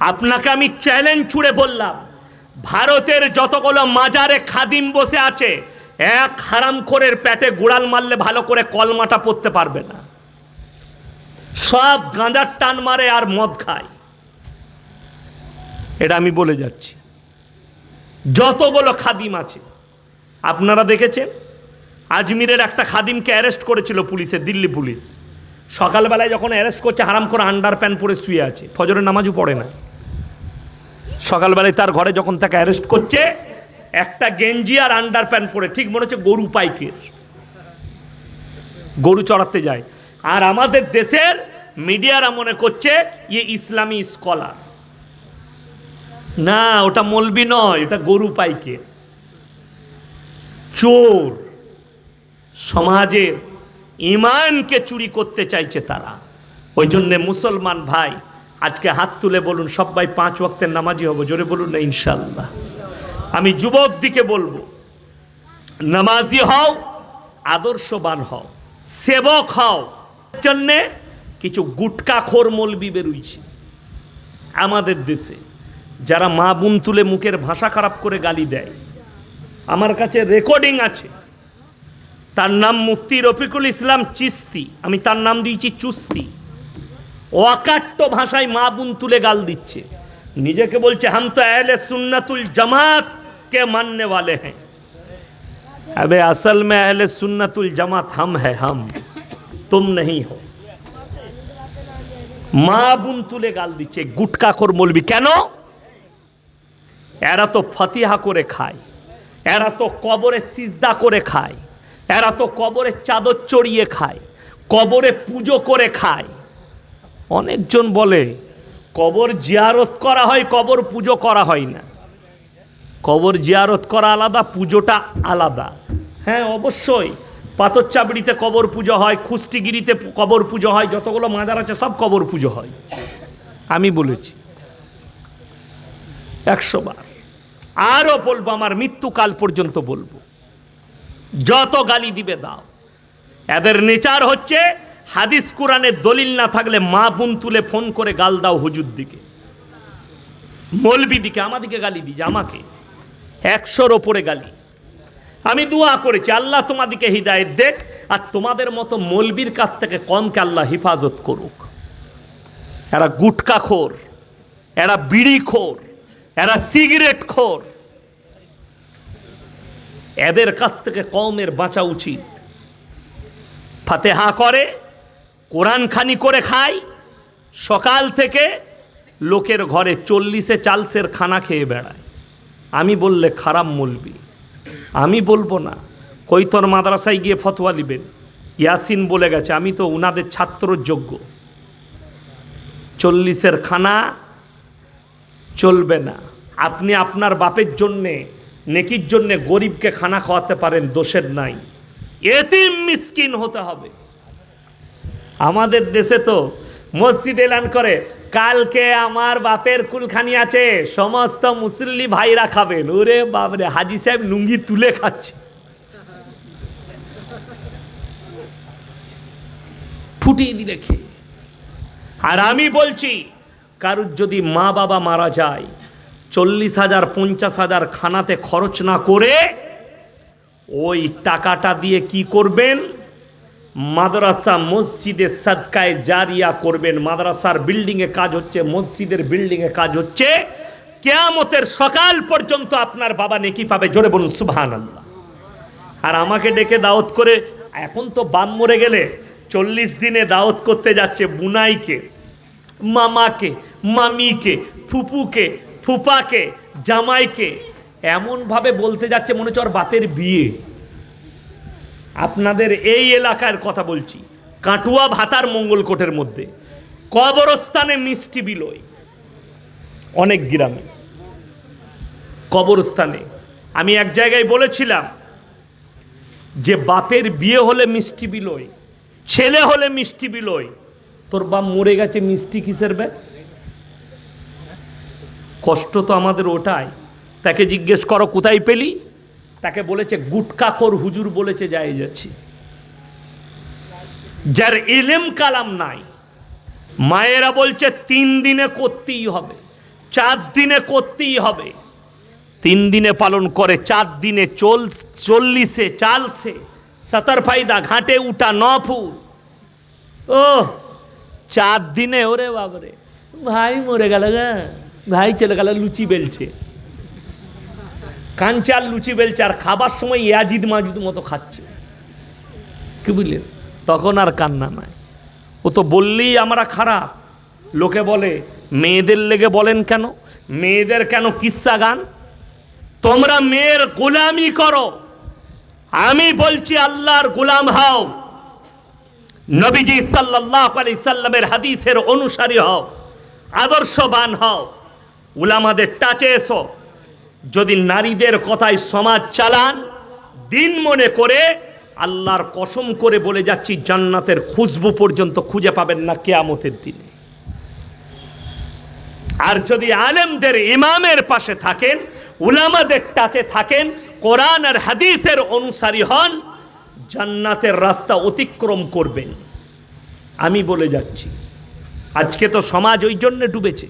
আপনাকে আমি চ্যালেঞ্জ ছুড়ে বললাম। ভারতের যতগুলো মাজারে খাদিম বসে আছে, এক হারাম হারামখোরের পেটে গুড়াল মারলে ভালো করে কলমাটা পড়তে পারবে না। সব গাঁজার টান মারে আর মদ খায়। এটা আমি বলে যাচ্ছি। যতগুলো খাদিম আছে, আপনারা দেখেছেন? আজমিরের একটা খাদিমকে অ্যারেস্ট করেছিল পুলিশে, দিল্লি পুলিশ। সকালবেলায় যখন অ্যারেস্ট করছে, হারাম করে আন্ডার প্যান্ট পরে শুয়ে আছে। ফজরের নামাজও পড়ে না। সকালবেলায় তার ঘরে যখন তাকে অ্যারেস্ট করছে, একটা গেঞ্জি আর আন্ডার প্যান্ট পরে, ঠিক মনে হচ্ছে গরু পাইকের। গরু চড়াতে যায়। আর আমাদের দেশের মিডিয়ারা মনে করছে ইয়ে ইসলামী স্কলার না, ওটা মলবি নয়, এটা গরু পাইকে চোর। সমাজের ইমানকে চুরি করতে চাইছে তারা। ওই জন্যে মুসলমান ভাই আজকে হাত তুলে বলুন, সবাই পাঁচ ওয়াক্তের নামাজি হব। জোরে বলুন না ইনশাল্লাহ আমি যুবক দিকে বলব, নামাজি হও, আদর্শবান হও, সেবক হও। জন্যে কিছু গুটকাখোর মলবি বেরুইছে। আমাদের দেশে যারা মা বোন তুলে মুখের ভাষা খারাপ করে গালি দেয়, আমার কাছে রেকর্ডিং আছে। তার নাম মুফতি রফিকুল ইসলাম চিস্তি, আমি তার নাম দিয়েছি চুস্তি। অকাট্য ভাষায় মা বোন তুলে গাল দিচ্ছে নিজেকে বলছে হাম তো আহলে সুন্নাতুল জামাত কে মাননে वाले हैं अबे असल में अहले सुन्नतुल जमात हम है हम तुम नहीं हो মা বোন তুলে গাল দিচ্ছে গুটকাখোর মলবি কেন এরা তো ফতিহা করে খায় এরা তো কবরে সিজদা করে খায় এরা তো কবরে চাদর চড়িয়ে খায় কবরে পুজো করে খায় অনেকজন বলে, কবর জিয়ারত করা হয়, কবর পুজো করা হয় না। কবর জিয়ারত করা আলাদা, পুজোটা আলাদা। হ্যাঁ অবশ্যই। পাথর চাবড়িতে কবর পুজো হয় খুস্টিগিরিতে কবর পুজো হয়, যতগুলো মাজার আছে সব কবর পুজো হয়। আমি বলেছি। একশো বার। আরও বলব, আমার মৃত্যুকাল পর্যন্ত বলব। যত গালি দিবে দাও। এদের নেচার হচ্ছে হাদিস কোরআনের দলিল না থাকলে মা বোন তুলে ফোন করে গাল দাও হুজুর দিকে। মলবি দিকে আমাদিকে গালি দিছে আমাকে একশোর ওপরে গালি। আমি দোয়া করেছি, আল্লাহ তোমাদিকে হৃদায়ত দেখ, আর তোমাদের মতো মলবির কাছ থেকে কমকে আল্লাহ হেফাজত করুক। এরা গুটকা খোর, এরা বিড়ি খোর, এরা সিগারেট খোর। এদের কাছ থেকে কমের বাঁচা উচিত। ফাতেহা করে কোরআন খানি করে খায়, সকাল থেকে লোকের ঘরে চল্লিশে চালসের খানা খেয়ে বেড়ায়। আমি বললে, খারাপ মলবি। আমি বলব না। কৈতর মাদ্রাসায় গিয়ে ফতোয়া দিবেন। ইয়াসিন বলে গেছে, আমি তো উনাদের ছাত্র যোগ্য চল্লিশের খানা চলবে না। আপনি আপনার বাপের জন্যে, নেকির জন্যে গরিবকে খানা খাওয়াতে পারেন, দোষের নাই। এতিম মিসকিন হতে হবে। আমাদের দেশে তো মসজিদ এলান করে, কালকে আমার বাপের কুলখানি আছে, সমস্ত মুসল্লি ভাইরা খাবেন। ওরে বাপরে, হাজি সাহেব লুঙ্গি তুলে খাচ্ছে। ফুটিয়ে দিলে খেয়ে আর আমি বলছি, কারুর যদি মা বাবা মারা যায়, চল্লিশ হাজার, পঞ্চাশ হাজার খানাতে খরচ না করে, ওই টাকাটা দিয়ে কি করবেন? মাদ্রাসা মসজিদে সাদকায় জারিয়া করবেন। মাদ্রাসার বিল্ডিংয়ে কাজ হচ্ছে, মসজিদের বিল্ডিংয়ে কাজ হচ্ছে। কেয়ামতের সকাল পর্যন্ত আপনার বাবা নেকি পাবে। জোরে বলুন সুবহান আর আমাকে ডেকে দাওয়াত করে, এখন তো বাম মরে গেলে চল্লিশ দিনে দাওয়াত করতে যাচ্ছে বুনাইকে, মামাকে, মামিকে, ফুপুকে, ফুপাকে, জামাইকে। এমনভাবে বলতে যাচ্ছে, মনে হচ্ছে ওর বাপের বিয়ে। আপনাদের এই এলাকার কথা বলছি। কাটুয়া ভাতার মঙ্গলকোটের মধ্যে। কবরস্থানে মিষ্টি বিলয়। অনেক গ্রামে। কবরস্থানে। আমি এক জায়গায় বলেছিলাম যে বাপের বিয়ে হলে মিষ্টি বিলয়, ছেলে হলে মিষ্টি বিলয়, তোর বাপ মরে গেছে, মিষ্টি কিসের বে কষ্ট তো আমাদের ওটাই। তাকে জিজ্ঞেস করো, কোথায় পেলি? তাকে বলেছে গুটকাখোর হুজুর বলেছে, যাই যাচ্ছি। যার এলেম কালাম নাই, মায়েরা বলছে, তিন দিনে করতেই হবে, চার দিনে করতেই হবে। তিন দিনে পালন করে, চার দিনে চল, চল্লিশে চালসে সতর ফায়দা ঘাটে উঠা ন ফুল ও চার দিনে, ওরে বাবরে ভাই মরে গেল গা, ভাই চলে গেল, লুচি বেলছে। কাঞ্চাল লুচি বেলছে, আর খাবার সময় ইয়াজিদ মাজুদ মতো খাচ্ছে। কি বুঝলেন তখন আর কান্না নাই। ও তো বললেই আমরা খারাপ। লোকে বলে, মেয়েদের লেগে বলেন কেন? মেয়েদের কেন কিস্সা গান? তোমরা মেয়ের গোলামি করো। আমি বলছি, আল্লাহর গোলাম হও। নবীজি সাল্লাহ আলি সাল্লামের হাদিসের অনুসারী হও। আদর্শবান হও। উলামাদের টাচে এসো। যদি নারীদের কথায় সমাজ চালান, দিন মনে করে আল্লাহর কসম করে বলে যাচ্ছি, জান্নাতের খুশবু পর্যন্ত খুঁজে পাবেন না কেয়ামতের দিনে। আর যদি আলেমদের ইমামের পাশে থাকেন, উলামাদের টাচে থাকেন, কোরআন আর হাদিসের অনুসারী হন, জান্নাতের রাস্তা অতিক্রম করবেন। আমি বলে যাচ্ছি, আজকে তো সমাজ ওই জন্যে ডুবেছে।